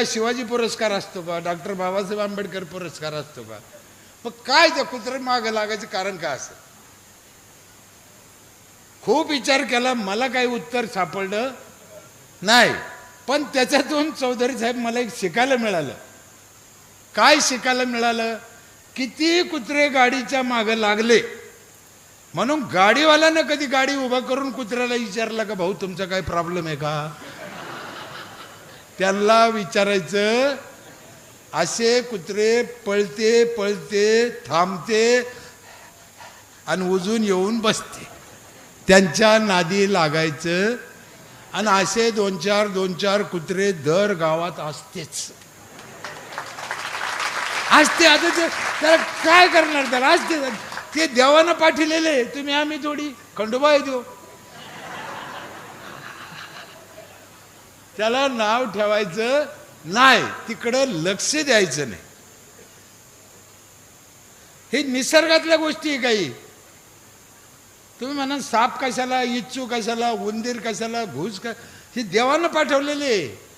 काय शिवाजी पुरस्कार असतो का डॉक्टर बाबासाहेब आंबेडकर पुरस्कार असतो का मग काय त्या कुत्रे मागं लागायचं कारण काय असं? खूप विचार केला मला काही उत्तर सापडलं नाही. पण त्याच्यातून चौधरी साहेब मला एक शिकायला मिळालं. काय शिकायला मिळालं? किती कुत्रे गाडीच्या मागं लागले. म्हणून गाडीवाल्यानं कधी गाडी उभा करून कुत्र्याला विचारलं का भाऊ तुमचा काय प्रॉब्लेम आहे का? त्यांना विचारायचं असे कुत्रे पळते पळते थांबते आणि उजून येऊन बसते. त्यांच्या नादी लागायचं आणि असे दोन चार दोन चार कुत्रे दर गावात असतेच. असते आता ते त्याला काय करणार त्याला? असते ते देवानं पाठिलेले तुम्ही आम्ही थोडी खंडोबा देऊ त्याला नाव ठेवायचं नाही. तिकडं लक्ष द्यायचं नाही. हे निसर्गातल्या गोष्टी आहे काही. तुम्ही म्हणा साप कशाला इच्छू कशाला उंदीर कशाला घुस का हे देवानं पाठवलेले. आहे.